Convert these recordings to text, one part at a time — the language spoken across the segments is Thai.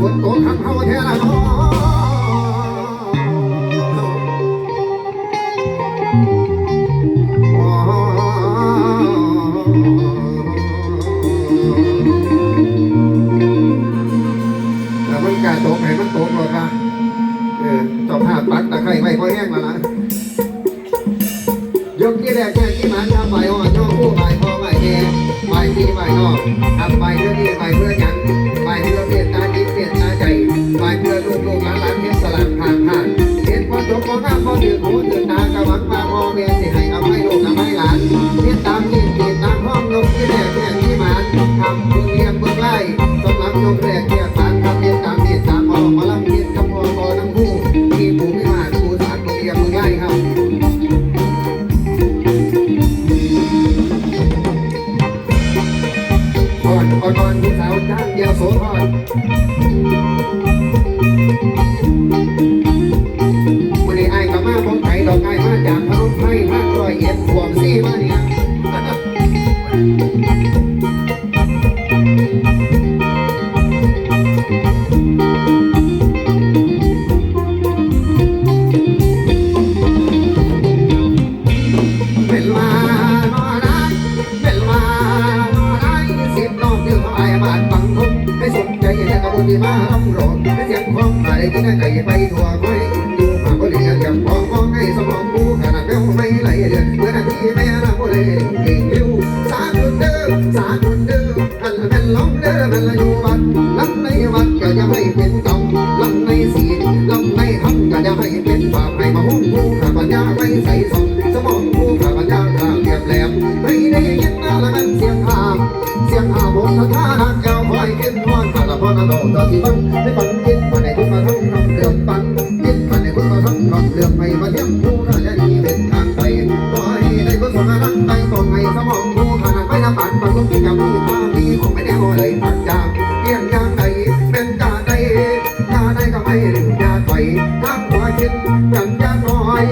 ฝนตกทำเฮาแท้ละน้อแต่มันกาตกให้มันตกหมดละเออเจ้าภาพปักตะไคร้ไว้พอแห้งมาละยกที่แรกแค่ที่มันทำใบอ่อนย่อคู่ใบพอใบแย่ใบตีใบนอก จบพองามพอถือหูถือตากะหวังมาพอแม่สิให ที่มาลำร้องให้เสียงของมาได้กินใจไปทั่วไว้ดูมาก็เหลียอย่างพอมองให้สมองกูขนาดแมวไม่ไหลเดือดเมื่อนาทีแม่ละก็เลยเก่งริ้วสาธุเด้อสาธุเด้ออันเป็นล้มเด้อมันละอยู่วัดลำในวัดก็จะไม่เป็นกองลำในศีลลำในธรรมก็จะให้เป็นบาปให้มาหุ้มกูข้าปัญญาไม่ใส่สมสมองกูข้าปัญญาข้าเรียบแหลมไม่ได้ยินนะละมันเสียงหาเสียงหาบนท่าทางยาคอยเก็ บนอนข้าละพ่อนาโตต่อที่บังให้บังกินมาในทุกมาทั้งนำเรื่องปังกินมาในทุกมาทั้งนำเรื่องไม่มาเลี้ยงกูน่าจะดีเป็นทางไปขอให้ได้เพื่อสมรักไปต้องให้สมองกูขนาดไม่ละปันปังต้องกินกับมีทางดีของไม่ได้โอเลยพักจากเพียงยางใดเป็นกาใดกาใดก็ไม่ลืมยาถอยทางหัวคิดกันยาน้อย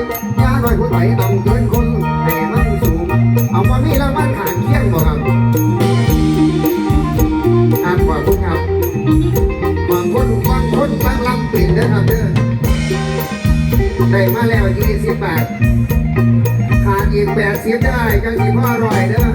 ยาน้อยหัวไหต่ำเกินคนให้มันสูงเอาว่ามีแล้วมันขานเคียงบ่ครั เสียดายจังสีพ่ออร่อยเนอะ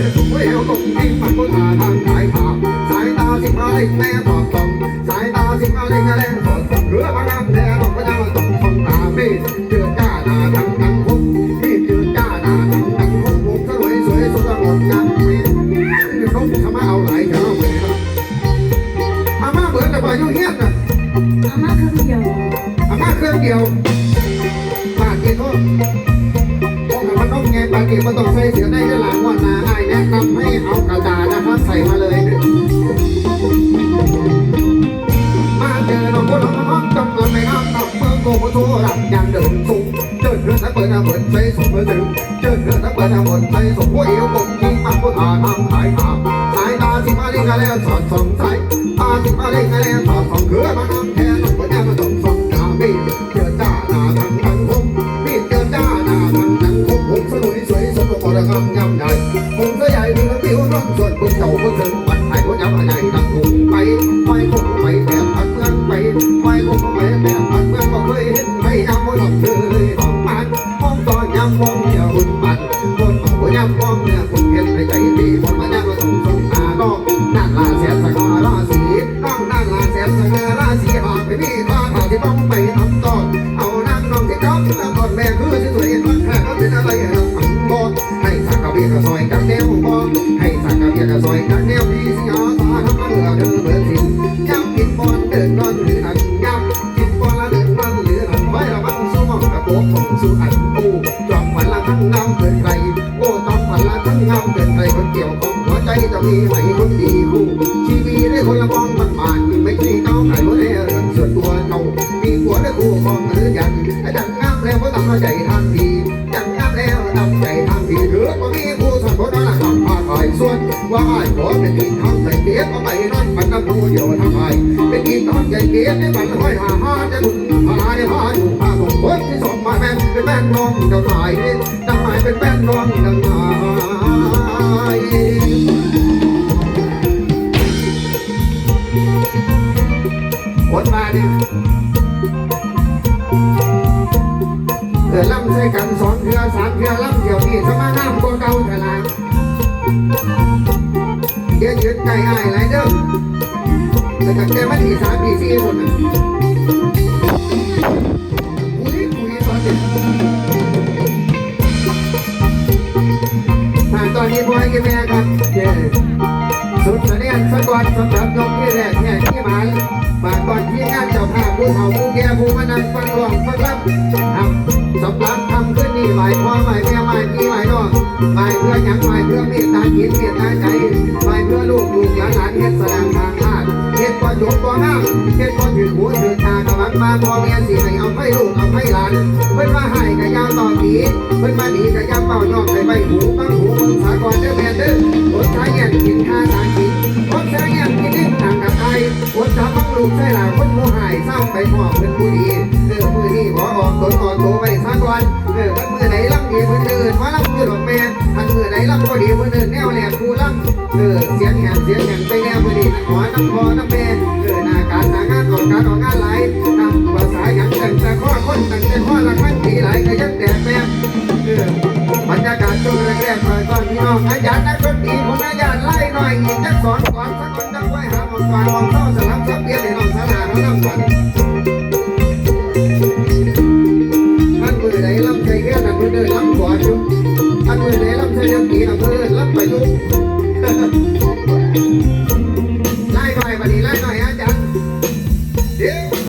เคยสูงเว้ยเอาตรงที่มันก็หาทางสายผ่าสายตาสิมาเล็กแม่ตอบตรงสายตาสิมาเล็กแรงตอบตรงเรือพนันแท้น้อก็จะมาตรงฟังตาพี่เจอจ้าหน้าทั้งทั้ง มันต้องไงปากกินมันต้องใส่เสือได้ด้วยหลังวันนาไอ้แนะนำให้เอากระดาษนะครับใส่มาเลย มาเจอเราคนเราห้องต้องเราไม่ห้ามต้องเมื่อโกโมโทรังยังเดินสูงเดินเรื่องนักเปิดน้ำเปิดใส่สมเปิดถึงเดินเรื่องนักเปิดน้ำเปิดใส่สมหัวเอวกบยิงมันก็หาทางหายหาสายตาสิมาเล่นกันแล้วสอดสองสายตาสิมาเล่นกันแล้วสอดสองเรือมานั่งแค่ต้องก็ยังมาต้องสองตาพี่เจอจ้าหน้าทา ไม่ยำว่หลอกเธอเลยของมันมองตอนยำมองเนี่ยหุ่นมันคนหัวยำมองเนี่ยคนเห็นในใจดีคนมาเนี่ยมาส่งส่งตาก็นั่นลาเสียสการาศีน้องนั่นลาเสียสการาศีหากไปพี่ข้าที่ต้องไปทำต่อเอานั่งน้องที่จ้องแล้วก่อนแม่คือที่สวยมันแค่เขาเป็นอะไรเราทำบ่ให้สักกะเบียกะซอยกันแนวบ่ให้สักกะเบียกะซอยกันแนวดีสิอาสาทำมาเรือเดินเบิดสิย้ำกินบอลเดินนอนหรือหันย้ำกิน คนสุพรรณบูจอมขวัญละทั้งงามเกินใครโอ้จอมขวัญละทั้งงามเกินใครคนเกี่ยวของหัวใจจะมีไหมคนดีคู่ชีวีได้คนละกองมันผ่านไม่ใช่เขาใครว่าได้เรื่องส่วนตัวเขามีหัวและคู่คองหรือยังจังงามแล้วก็ทำใจทำดีจังงามแล้วทำใจทำดีหรือว่ามีคู่สนคนละกอพาคอยส่วนว่าไอ้ขอเป็นที่ทำใจเตี้ยก็ไปนั่นมันก็ผู้อยวทำไมเป็นที่อนใจเตี้ยได้บันห้อยหาหาจะหนุนหาได้หาอยู่ภาค เป็นแม่น้องเจ้าชายเจ้าชายเป็นแม่น้องเจ้าชายคนมาดิเออล่ำใส่กันสองเทือสามเทือล่ำเดี่ยวนี่สมาน้ำก็เก่าแต่ละเดี๋ยวยืนใกล้อ้ไรเด้อแต่จากแกมาทีสามทีสี่คนน่ะ คุยตอนเด็กผ่านตอนนี้บอกับแม่ครับเย้สุดแสดงสะกดสำหรับยกที่แรกแห่ที่หมายบากก่อนที่งานเจ้าภาพผู้เฒ่าผู้แก่ผู้มานั่งฟังร้องฟังรับ หมายเพื่อยังหมายเพื่อเมตตาจิตเมตตาใจหมายเพื่อลูกลูกหลานหลานเฮ็ดแสดงทางชาติเฮ็ดก่อนยกก่อนน้ำเฮ็ดก่อนถือหัวถือตากำลังมาพ่อแม่สิให้เอาให้ลูกเอาให้หลานเพิ่นว่าให้กะยาต่อดีเพิ่นว่าดีกะยาเป่ายอกให้ใบหูบังหูเบิ่งสากอนเด้อแม่เด้อรถชายแย่งกินข้าสารกินรถชายแย่งกินดิ้นทางกับไทยรถสาบัง ลูกใส่หลาคนผู้หายเศร้าไปพ่อเพิ่นผู้ดีเออมือนี้ขอออกตนออกตัวไปสากอนเออกันมือไหนลำดีเพิ่นเดินมาลำอยู่ดอกแม่ทันมือไหนลำบ่ดีเพิ่นเดินแนวแหลกกูลำเออเสียงแหบเสียงแหบไปแนวมือนี้ขอน้ำพอน้ำแม่เออหน้าการหน้างานออกการออกงานหลายนำภาษาหยังแต่งแต่ข้อคนต่งแต่ข้อละขั้นปีหลายก็ยังแดกแม่เออบรรยากาศช่วงแรกๆหน่อยก่อนพี่น้องอาจารย์นัก